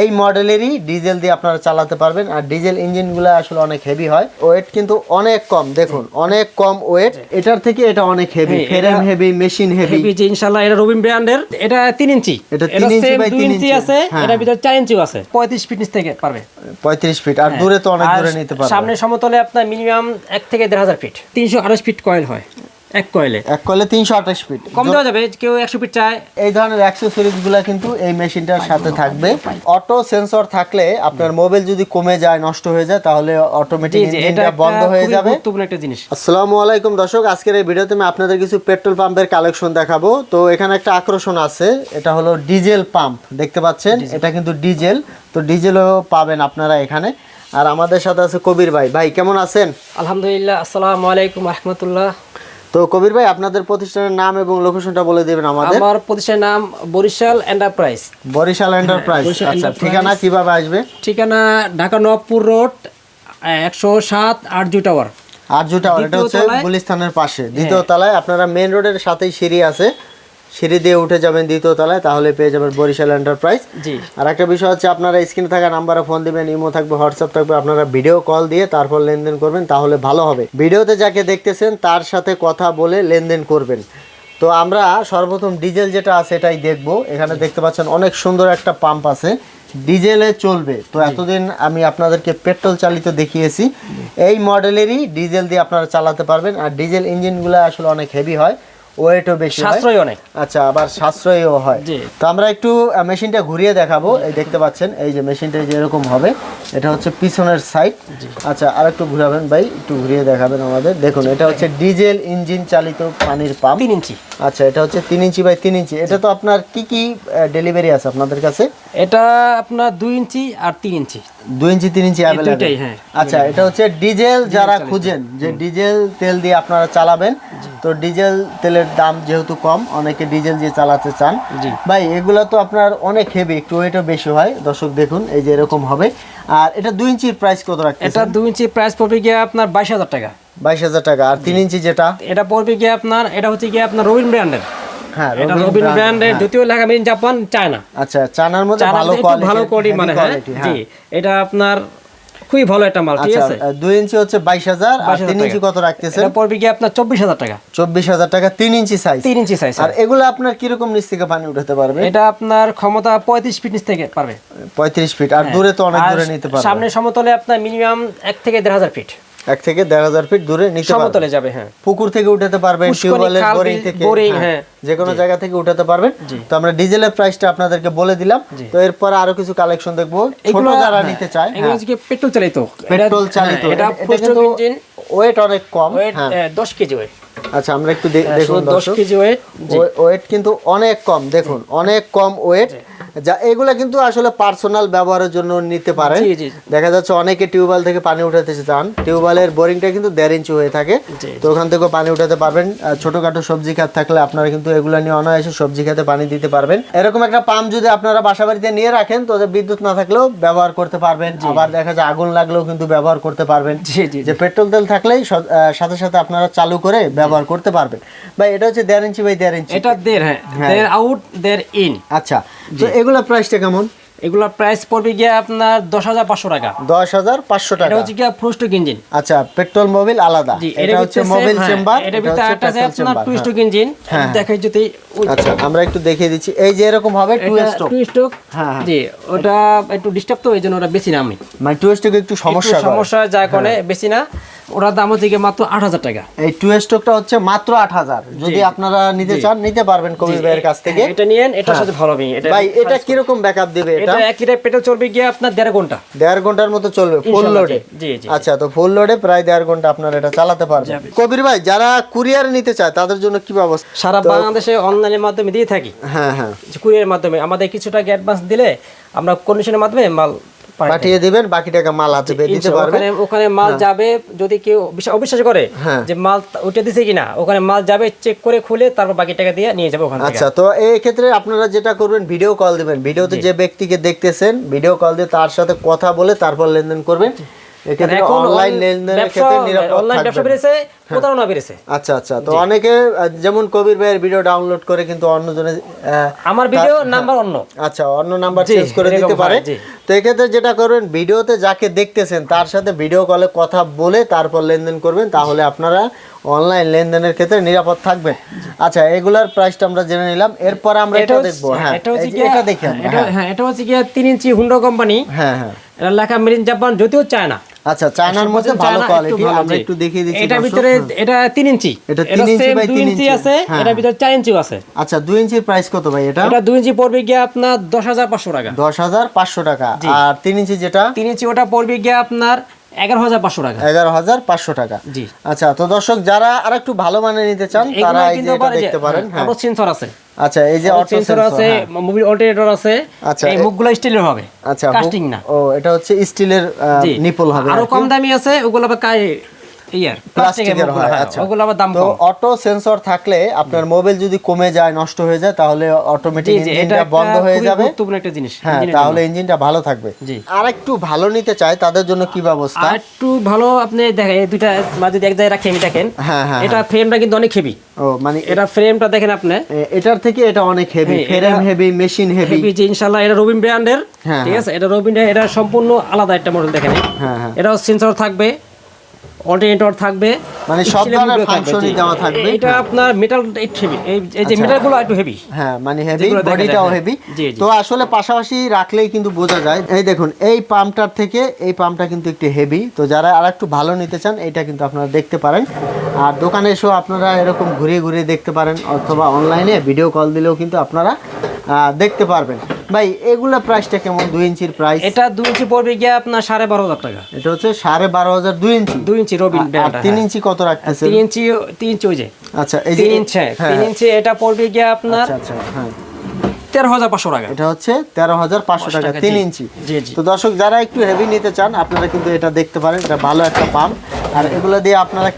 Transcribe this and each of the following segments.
এই মডেলেরই ডিজেল দিয়ে আপনারা চালাতে পারবেন। আর ডিজেল ইঞ্জিনগুলো আসলে অনেক হেভি হয়। ওয়েট কিন্তু অনেক কম দেখুন অনেক কম ওয়েট এটার থেকে এটা অনেক হেভি হ্যাঁ, frame heavy machine heavy heavy যে ইনশাআল্লাহ এটা রবিন ব্র্যান্ডের এটা তিন ইঞ্চি। এটা তিন ইঞ্চি বাই দুই তিন ইঞ্চি ইঞ্চি। আছে হ্যাঁ। এটার ভিতরে চার ইঞ্চিও আছে। পঁয়ত্রিশ ফিট থেকে পারবে। পঁয়ত্রিশ ফিট আর দূরে তো অনেক দূরে নিতে পারবে। সামনে সমতলে আপনার মিনিমাম এক থেকে দেড় হাজার ফিট তিনশো আঠাশ ফিট কয়েল হয়। এক কয়েলে। এক কলে তিনশো আঠাশ ফিট কম দেওয়া যাবে কেউ একশো ফিট চায়। এই ধরনের কিন্তু এই মেশিনটার সাথে থাকবে। অটো সেন্সর থাকলে আপনার মোবাইল যদি কমে যায় নষ্ট হয়ে যায় তাহলে অটোমেটিক ইঞ্জিনটা বন্ধ হয়ে যাবে। গুরুত্বপূর্ণ একটা জিনিস। আসসালামু আলাইকুম দর্শক আজকের এই ভিডিওতে আমি আপনাদের কিছু পেট্রোল পাম্পের কালেকশন দেখাবো। তো এখানে একটা আকর্ষণ আছে এটা হলো ডিজেল পাম্প দেখতে পাচ্ছেন? এটা কিন্তু ডিজেল তো ডিজেলও পাবেন আপনারা এখানে। আর আমাদের সাথে আছে কবির ভাই। ভাই কেমন আছেন? আলহামদুলিল্লাহ আসসালামু আলাইকুম রহমতুল্লাহ। তো কবির ভাই আপনাদের প্রতিষ্ঠানের নাম এবং লোকেশনটা বলে দিবেন আমাদের। আমার প্রতিষ্ঠানের নাম বরিশাল এন্টারপ্রাইজ বরিশাল এন্টারপ্রাইজ আচ্ছা ঠিকানা কীভাবে আসবে? ঠিকানা ঢাকা নবপুর রোড একশো সাত আরজু টাওয়ার। আরজু টাওয়ার এটা হচ্ছে হ্যাঁ। গুলিস্তানের পাশে। দ্বিতীয় তলায় আপনারা মেন রোডের সাথেই সিঁড়ি আছে। সিঁড়ি দিয়ে উঠে যাবেন দ্বিতীয় তলায় তাহলে পেয়ে যাবেন বরিশাল এন্টারপ্রাইজ জি। আর একটা বিষয় হচ্ছে আপনারা স্ক্রিনে থাকা নাম্বারে ফোন দিবেন ইমো থাকবে হোয়াটসঅ্যাপ থাকবে আপনারা ভিডিও কল দিয়ে তারপর লেনদেন করবেন তাহলে ভালো হবে। ভিডিওতে যাকে দেখতেছেন তার সাথে কথা বলে লেনদেন করবেন। তো আমরা সর্বপ্রথম ডিজেল যেটা আছে এটাই দেখব। এখানে দেখতে পাচ্ছেন অনেক সুন্দর একটা পাম্প আছে। ডিজেলে চলবে। তো এতদিন আমি আপনাদেরকে পেট্রোল চালিত দেখিয়েছি। এই মডেলেরই ডিজেল দিয়ে আপনারা চালাতে পারবেন। আর ডিজেল ইঞ্জিনগুলো আসলে অনেক হেভি হয়। ওয়েটও বেশি সাশ্রয় অনেক। আচ্ছা আবার সাশ্রয়ীও হয়। তো আমরা একটু মেশিনটা ঘুরিয়ে দেখাবো। এই দেখতে পাচ্ছেন এই যে মেশিনটা যেরকম হবে এটা হচ্ছে পিছনের সাইড আচ্ছা আর একটু ঘুরাবেন ভাই একটু ঘুরিয়ে দেখাবেন আমাদের। দেখুন এটা হচ্ছে ডিজেল ইঞ্জিন চালিত পানির পাম্প। তিন ইঞ্চি। আচ্ছা এটা হচ্ছে তিন ইঞ্চি বাই তিন ইঞ্চি। এটা তো আপনার কি কি ডেলিভারি আছে আপনাদের কাছে? এটা আপনার দুই ইঞ্চি আর তিন ইঞ্চি। দুই ইঞ্চি তিন ইঞ্চি অ্যাভেলেবল হ্যাঁ। আচ্ছা এটা হচ্ছে ডিজেল যারা খুঁজেন যে ডিজেল তেল দিয়ে আপনারা চালাবেন তো ডিজেল তেলের দাম যেহেতু কম অনেকে ডিজেল দিয়ে চালাতে চান। ভাই এগুলো তো আপনার অনেক হেভি একটু ওয়েটও বেশি হয়। দর্শক দেখুন এই যে এরকম হবে। আর এটা দুই ইঞ্চির প্রাইস কত রাখতে এটা দুই ইঞ্চির প্রাইস পড়বে গিয়ে আপনার বাইশ হাজার টাকা। বাইশ হাজার টাকা। আর তিন ইঞ্চি যেটা? এটা পড়বে গিয়ে আপনার এটা হচ্ছে গিয়ে আপনার রবিন ব্র্যান্ডের। হ্যাঁ এটা রবিন রবিন ব্র্যান্ডের হ্যাঁ। দ্বিতীয় লেখা মেন জাপান চায়না আচ্ছা চানার মধ্যে ভালো কোয়ালিটি ভালো কোয়ালিটি মানে হ্যাঁ? জি এটা আপনার খুবই ভালো একটা মাল ঠিক আচ্ছা আছে? আহ, ইঞ্চি হচ্ছে বাইশ হাজার আর 22,000 ইঞ্চি কত রাখতেছেন? এটা পড়বে গিয়ে আপনার চব্বিশ হাজার টাকা। ইঞ্চি সাইজ ইঞ্চি সাইজ আর এগুলো আপনার নিচ থেকে পানি উঠাতে পারবে? এটা আপনার ক্ষমতা পঁয়ত্রিশ ফিট নিচ থেকে পারবে। ফিট আর দূরে তো অনেক হ্যাঁ। দূরে নিতে পারবে। সামনের সমতলে আপনার মিনিমাম এক থেকে দেড় হাজার ফিট এক থেকে দেড় হাজার ফিট দূরে পারবে। সমতলে যাবে হ্যাঁ। পুকুর থেকে উঠাতে পারবেন টিউবওয়েলের বোরিং থেকে হ্যাঁ, হ্যাঁ। যে কোনো জায়গা থেকে উঠাতে পারবেন। তো আমরা ডিজেলের প্রাইসটা আপনাদেরকে বলে দিলাম। তো এরপর আরও কিছু কালেকশন দেখব। ছোট এগুলো যারা হ্যাঁ, নিতে চায় এগুলো হচ্ছে পেট্রোল চালিত। পেট্রোল চালিত। এটা কিন্তু ইঞ্জিন ওয়েট অনেক কম হ্যাঁ। দশ কেজি ওয়েট আচ্ছা আমরা একটু দেখুন দশ দর্শক। কেজি ওয়েট ওয়েট কিন্তু অনেক কম দেখুন অনেক কম ওয়েট যা এগুলা কিন্তু আসলে পার্সোনাল ব্যবহারের জন্য নিতে জি। দেখা যাচ্ছে অনেকে টিউবওয়েল থেকে পানি উঠাতে চান। টিউবওয়েলের বোরিংটা কিন্তু দেড় ইঞ্চি হয়ে থাকে। তো ওখান থেকেও পানি উঠাতে পারবেন। আর ছোটখাটো সবজি খাত থাকলে আপনারা কিন্তু এগুলো নিয়ে অনায়াসে সবজি খাতে পানি দিতে পারবেন। এরকম একটা পাম্প যদি আপনারা বাসা বাড়িতে নিয়ে রাখেন তো বিদ্যুৎ না থাকলেও ব্যবহার করতে পারবেন। আবার দেখা যায় আগুন লাগলেও কিন্তু ব্যবহার করতে পারবেন। যে পেট্রোল তেল থাকলেই সাথে সাথে আপনারা চালু করে ব্যবহার করতে পারবেন। ভাই এটা হচ্ছে দেড় ইঞ্চি বাই দেড় ইঞ্চি এটা দেড় হ্যাঁ দেড় আউট দেড় ইন আচ্ছা। তো এগুলা প্রাইসটা কেমন? এগুলোর প্রাইস পড়বে গিয়ে আপনার দশ হাজার পাঁচশো টাকা। দশ হাজার পাঁচশো এটা টাকা। হচ্ছে গিয়ে ফ্রোস্টক ইঞ্জিন আচ্ছা পেট্রোল মোবিল আলাদা। এটা হচ্ছে মোবিল চেম্বার এটা ভিতরে একটা আছে আপনার টু স্ট্রোক ইঞ্জিন হ্যাঁ। দেখাই যদি আচ্ছা আমরা একটু দেখিয়ে দিচ্ছি। এই যে এরকম হবে টু এটা স্ট্রোক টু স্ট্রোক হ্যাঁ, হ্যাঁ। জি ওটা একটু ডিস্টার্ব তো এই জন্য ওটা বেশি না আমি মানে টু স্ট্রোক একটু সমস্যা সমস্যা যা করে বেশি না। ওটার দাম হচ্ছে মাত্র আট হাজার টাকা। এই টু স্ট্রোকটা হচ্ছে মাত্র আট হাজার। যদি আপনারা নিতে চান নিতে পারবেন কবির ভাইয়ের কাছ থেকে। এটা নিয়েন এটার সাথে ভালো হবে। এটা ভাই এটা কীরকম ব্যাকআপ দিবে এটা? এটা? একই পেট্রোল চলবে গিয়ে আপনার দেড় ঘণ্টা। দেড় ঘণ্টার মতো চলবে ফুল লোডে জি, জি। আচ্ছা তো ফুল লোডে প্রায় দেড় ঘণ্টা আপনারা এটা চালাতে পারবেন। কবির ভাই যারা কুরিয়ার নিতে চায় তাদের জন্য কি ব্যবস্থা? সারা বাংলাদেশে অনলাইনের মাধ্যমে দিয়ে থাকি। হ্যাঁ হ্যাঁ। কুরিয়ার মাধ্যমে। আমাদের কিছু টাকা অ্যাডভান্স দিলে আমরা কন্ডিশনের মাধ্যমে মাল। পাঠিয়ে দিবেন বাকি টাকা মাল হাতে পেয়ে দিতে পারবেন ওখানে ওখানে মাল যাবে যদি কেউ অবিশ্বাস করে হ্যাঁ। যে মাল উঠে দিছে কিনা ওখানে মাল যাবে চেক করে খুলে তারপর বাকি টাকা দিয়ে নিয়ে যাবে ওখানে আচ্ছা তো এই ক্ষেত্রে আপনারা যেটা করবেন ভিডিও কল দিবেন। ভিডিওতে যে ব্যক্তিকে দেখতেছেন ভিডিও কল দিয়ে তার সাথে কথা বলে তারপর লেনদেন করবেন। এখন online লেনদেনের ক্ষেত্রে নিরাপদ অনলাইন ব্যবসা বেড়েছে প্রতারণা বেড়েছে। আচ্ছা আচ্ছা তো অনেকে যেমন কবির ভাইয়ের ভিডিও ডাউনলোড করে কিন্তু অন্যজনে আহ, আমার ভিডিও নাম্বার অন্য। আচ্ছা অন্য নাম্বার চেঞ্জ করে দিতে পারে। তো এক্ষেত্রে যেটা করবেন ভিডিওতে যাকে দেখতেছেন তার সাথে ভিডিও কলে কথা বলে তারপর লেনদেন করবেন তাহলে আপনারা অনলাইন লেনদেনের ক্ষেত্রে নিরাপদ থাকবেন। আচ্ছা এগুলার প্রাইসটা আমরা জেনে নিলাম। এরপর আমরা এটা দেখব হ্যাঁ এটা হচ্ছে এটা দেখি হ্যাঁ। হ্যাঁ এটা হচ্ছে ইঞ্চি হুন্ডা কোম্পানি হ্যাঁ হ্যাঁ। এটা লেখা মেরিন জাপান যদিও চায় না আচ্ছা চায়নার মধ্যে ভালো কোয়ালিটি আমরা একটু দেখিয়ে দিচ্ছি এটার ভিতরে এটা তিন ইঞ্চি। এটা তিন ইঞ্চি বাই দুই তিন ইঞ্চি ইঞ্চি। আছে হ্যাঁ, এটার ভিতরে চার ইঞ্চিও আছে। আচ্ছা দুই ইঞ্চির প্রাইস কত ভাই এটা? এটা দুই ইঞ্চি পড়বে গিয়ে আপনার দশ হাজার পাঁচশো টাকা। দশ হাজার পাঁচশো টাকা। আর তিন ইঞ্চি যেটা? তিন ইঞ্চি ওটা পড়বে গিয়ে আপনার এগারো হাজার পাঁচশো টাকা। এগারো হাজার পাঁচশো টাকা। জি। আচ্ছা তো দর্শক যারা আর একটু ভালো মানে নিতে চান তারা এই দেখতে পারেন হ্যাঁ। সেন্সর আছে। আচ্ছা এই যে অটো সেন্সর আছে মুভির অল্টারনেটর আছে আচ্ছা, এই মুখগুলো স্টিলের হবে আচ্ছা কাস্টিং না। ও এটা হচ্ছে স্টিলের নিপল হবে আরও কম দামি আছে ওগুলো আবার কাই ইয়ার প্লাস্টিকের হয় আচ্ছা। ওগুলো আবার দাম তো অটো সেন্সর থাকলে আপনার মোবাইল যদি কমে যায় নষ্ট হয়ে যায় তাহলে অটোমেটিক ইঞ্জিনটা বন্ধ হয়ে যাবে। গুরুত্বপূর্ণ একটা জিনিস হ্যাঁ তাহলে ইঞ্জিনটা ভালো থাকবে। জি। আর একটু ভালো নিতে চায় তাদের জন্য কি ব্যবস্থা? আর একটু ভালো আপনি দেখেন এই দুইটা মা যদি এক জায়গায় রাখি আমি দেখেন। হ্যাঁ হ্যাঁ এটা ফ্রেমটা কিন্তু অনেক হেভি ও মানে এটা ফ্রেমটা দেখেন আপনি। এটার থেকে এটা অনেক হেভি হ্যাঁ, ফ্রেম হেভি মেশিন হেভি যে ইনশাআল্লাহ এটা রবিন ব্র্যান্ডের হ্যাঁ, ঠিক আছে? এটা রবিন এটা সম্পূর্ণ আলাদা একটা মডেল দেখেন। হ্যাঁ হ্যাঁ। এটাও সেন্সর থাকবে। অল্টারনেটর থাকবে। মানে সব ধরনের ফাংশনই দেওয়া থাকবে। এটা আপনার মেটাল এই যে আচ্ছা। মেটালগুলো একটু হেভি হ্যাঁ মানে হেভি বডিটাও হেভি। তো আসলে পাশাপাশি রাখলেই কিন্তু বোঝা যায় এই দেখুন এই পাম্পটার থেকে এই পাম্পটা কিন্তু একটু হেভি তো যারা আর একটু ভালো নিতে চান এটা কিন্তু আপনারা দেখতে পারেন। আর দোকানে এসেও আপনারা এরকম ঘুরিয়ে ঘুরিয়ে দেখতে পারেন অথবা অনলাইনে ভিডিও কল দিলেও কিন্তু আপনারা আহ, দেখতে পারবেন। ভাই এগুলা প্রাইসটা কেমন? দুই ইঞ্চির প্রাইস এটা দুই ইঞ্চি পড়বে গিয়ে আপনার সাড়ে বারো হাজার টাকা। এটা হচ্ছে সাড়ে বারো হাজার দুই ইঞ্চি। দুই ইঞ্চি রবিন আর তিন ইঞ্চি কত রাখতেছে তিন ইঞ্চি তিন ইঞ্চি ওই যে। আচ্ছা এই যে তিন ইঞ্চি হ্যাঁ তিন ইঞ্চি এটা পড়বে গিয়ে আপনার আচ্ছা আচ্ছা হ্যাঁ। তেরো হাজার পাঁচশো টাকা। এটা হচ্ছে তেরো হাজার পাঁচশো টাকা টাকা, তিন ইঞ্চি। তো দর্শক যারা একটু হেভি নিতে চান আপনারা কিন্তু এটা দেখতে পারেন। এটা ভালো একটা পাম্প। আর এগুলো দিয়ে আপনারা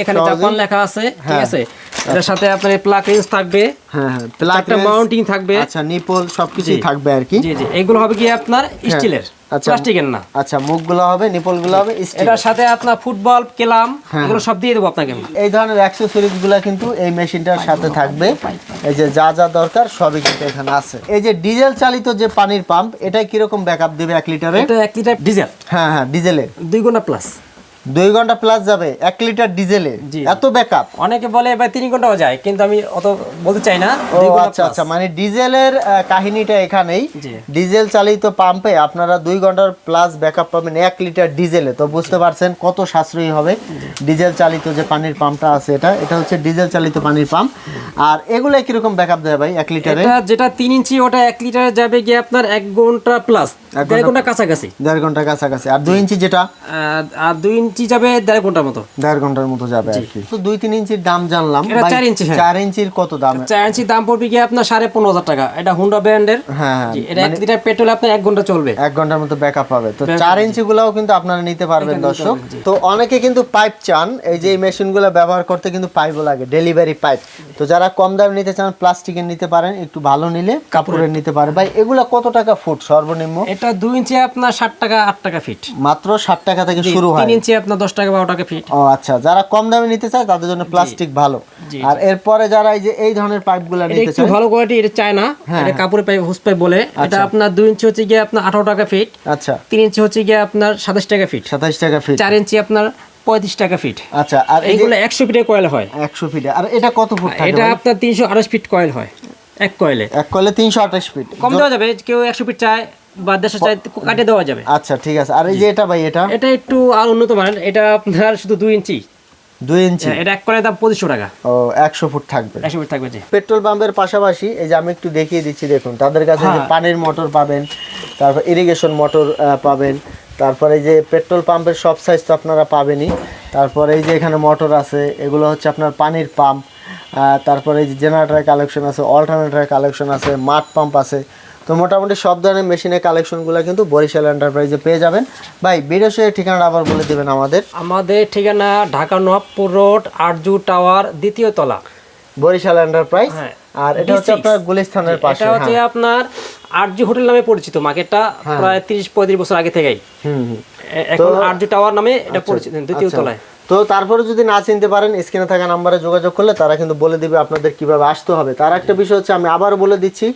এখানে জাপান লেখা আছে ঠিক হ্যাঁ। আছে? এটার সাথে আপনার প্লাগ রেঞ্জ থাকবে হ্যাঁ হ্যাঁ প্লাগ একটা মাউন্টিং থাকবে। আচ্ছা নিপল সবকিছুই থাকবে আর কি। জি জি এগুলো হবে কি আপনার স্টিলের আচ্ছা। প্লাস্টিকের না। আচ্ছা মুখগুলো হবে নিপলগুলো হবে এটার সাথে আপনার ফুটবল কেলাম হ্যাঁ। এগুলো সব দিয়ে দেবো আপনাকে আমি। এই ধরনের অ্যাক্সেসরিজগুলা কিন্তু এই মেশিনটার সাথে থাকবে। এই যে যা যা দরকার সবই কিন্তু এখানে আছে। এই যে ডিজেল চালিত যে পানির পাম্প এটা কীরকম ব্যাকআপ দেবে এক লিটারে? এটা এক লিটার ডিজেল হ্যাঁ হ্যাঁ ডিজেলে দুই গুণা প্লাস দুই ঘণ্টা প্লাস যাবে এক লিটার ডিজেলে। এত ব্যাকআপ অনেকে বলে এবার তিন ঘন্টাও যায়। কিন্তু আমি অত বলতে চাই না আচ্ছা আচ্ছা মানে ডিজেলের কাহিনীটা এখানেই। ডিজেল চালিত পাম্পে আপনারা দুই ঘণ্টার প্লাস ব্যাকআপ পাবেন এক লিটার ডিজেলে তো বুঝতে পারছেন কত সাশ্রয়ী হবে ডিজেল চালিত যে পানির পাম্পটা আছে এটা। এটা হচ্ছে ডিজেল চালিত পানির পাম্প আর এগুলো কীরকম ব্যাকআপ দেয় ভাই এক লিটারে এটা যেটা তিন ইঞ্চি ওটা এক লিটারে যাবে গিয়ে আপনার এক ঘণ্টা প্লাস দেড় ঘন্টা- কাছাকাছি। দেড় ঘণ্টা কাছাকাছি। আর দুই ইঞ্চি যেটা? আর- আর দুই ইঞ্চি যাবে দেড় ঘণ্টার মতো। দেড় ঘণ্টার মতো যাবে আর কি। তো দুই তিন ইঞ্চির দাম জানলাম। এটা চার ইঞ্চি, হ্যাঁ। চার ইঞ্চির কত দাম? চার ইঞ্চি দাম পড়বে গিয়ে আপনার সাড়ে পনেরো হাজার টাকা। এটা হুন্ডা ব্র্যান্ডের হ্যাঁ হ্যাঁ। এটা এক লিটার পেট্রোল আপনার এক ঘণ্টা চলবে। এক ঘণ্টার মতো ব্যাকআপ পাবে তো চার ইঞ্চি গুলাও কিন্তু আপনারা নিতে পারবেন দর্শক। তো অনেকে কিন্তু পাইপ চান। এই যে মেশিনগুলো ব্যবহার করতে কিন্তু পাইপও লাগে ডেলিভারি পাইপ তো যারা কম দামে নিতে চান প্লাস্টিকের নিতে পারেন একটু ভালো নিলে কাপড়ের নিতে পারে ভাই এগুলা কত টাকা ফুট সর্বনিম্ন? এটা দুই ইঞ্চি আপনার ষাট টাকা আট টাকা ফিট মাত্র ষাট টাকা থেকে শুরু হয়। তিন ইঞ্চি আপনার দশ টাকা বারো টাকা ফিট ও আচ্ছা যারা কম দামে নিতে চায় তাদের জন্য প্লাস্টিক ভালো। আর এরপরে যারা এই যে এই ধরনের পাইপগুলো এটা নিতে একটু চায় ভালো কোয়ালিটি এটা চায় না। হ্যাঁ, এটা কাপড়ের পাইপ হুস পাইপ বলে। এটা আচ্ছা। আপনার দুই ইঞ্চি হচ্ছে গিয়ে আপনার আঠারো টাকা ফিট আচ্ছা। তিন ইঞ্চি হচ্ছে গিয়ে আপনার সাতাশ টাকা ফিট সাতাইশ টাকা ফিট চার ইঞ্চি আপনার পঁয়ত্রিশ টাকা ফিট আচ্ছা আর এইগুলো একশো ফিটের কয়েল হয়। একশো ফিটে আর এটা কত ফুট এটা আপনার তিনশো আঠাশ ফিট কয়েল হয় এক কয়েলে এক কলে তিনশো আঠাশ ফিট কম দেওয়া যাবে কেউ একশো ফিট চায় বা কাটিয়ে দেওয়া যাবে। আচ্ছা ঠিক আছে। আর এই যে এটা ভাই এটা? এটা একটু আর উন্নত মানের এটা আপনার শুধু দুই ইঞ্চি। দুই ইঞ্চি? এটা এক কয়েলের দাম পঁচিশশো টাকা। ও একশো ফুট থাকবে। একশো ফিট থাকবে পেট্রোল পাম্পের পাশাপাশি এই যে আমি একটু দেখিয়ে দিচ্ছি দেখুন তাদের কাছে হ্যাঁ। পানির মোটর পাবেন তারপর ইরিগেশন মোটর পাবেন তারপরে এই যে পেট্রোল পাম্পের সব সাইজ তো আপনারা পাবেনই তারপরে এই যে এখানে মোটর আছে এগুলো হচ্ছে আপনার পানির পাম্প তারপরে এই যে জেনারেটারের কালেকশন আছে অল্টারনেটারের কালেকশন আছে মাঠ পাম্প আছে তো মোটামুটি সব ধরনের মেশিনের কালেকশনগুলো কিন্তু বরিশাল এন্টারপ্রাইজে পেয়ে যাবেন। ভাই বিরসের ঠিকানাটা আবার বলে দেবেন আমাদের। আমাদের ঠিকানা ঢাকা নবাবপুর রোড আরজু টাওয়ার দ্বিতীয় তলা। বরিশাল এন্টারপ্রাইজ হ্যাঁ। আর এটা হচ্ছে আপনার গুলিস্তানের পাশে এটা হচ্ছে হ্যাঁ। আপনার আরজি হোটেল নামে পরিচিত মার্কেটটা প্রায় তিরিশ পঁয়ত্রিশ বছর আগে থেকেই। হুম এখন আরজি টাওয়ার নামে এটা পরিচিত দ্বিতীয় আচ্ছা। তলায়। তো তারপরে যদি না চিনতে পারেন স্ক্রিনে থাকা নাম্বারে যোগাযোগ করলে তারা কিন্তু বলে দিবে আপনাদের কীভাবে আসতে হবে। তার একটা বিষয় হচ্ছে আমি আবার বলে দিচ্ছি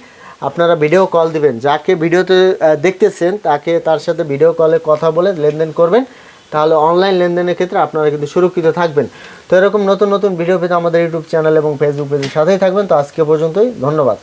আপনারা ভিডিও কল দিবেন। যাকে ভিডিওতে দেখতেছেন, তাকে তার সাথে ভিডিও কলে কথা বলে লেনদেন করবেন। তাহলে অনলাইন লেনদেনের ক্ষেত্রে আপনারা কিন্তু সুরক্ষিত থাকবেন। তো এরকম নতুন নতুন ভিডিও পেতে আমাদের ইউটিউব চ্যানেল এবং ফেসবুক পেজের সাথেই থাকবেন। তো আজকে পর্যন্তই, ধন্যবাদ।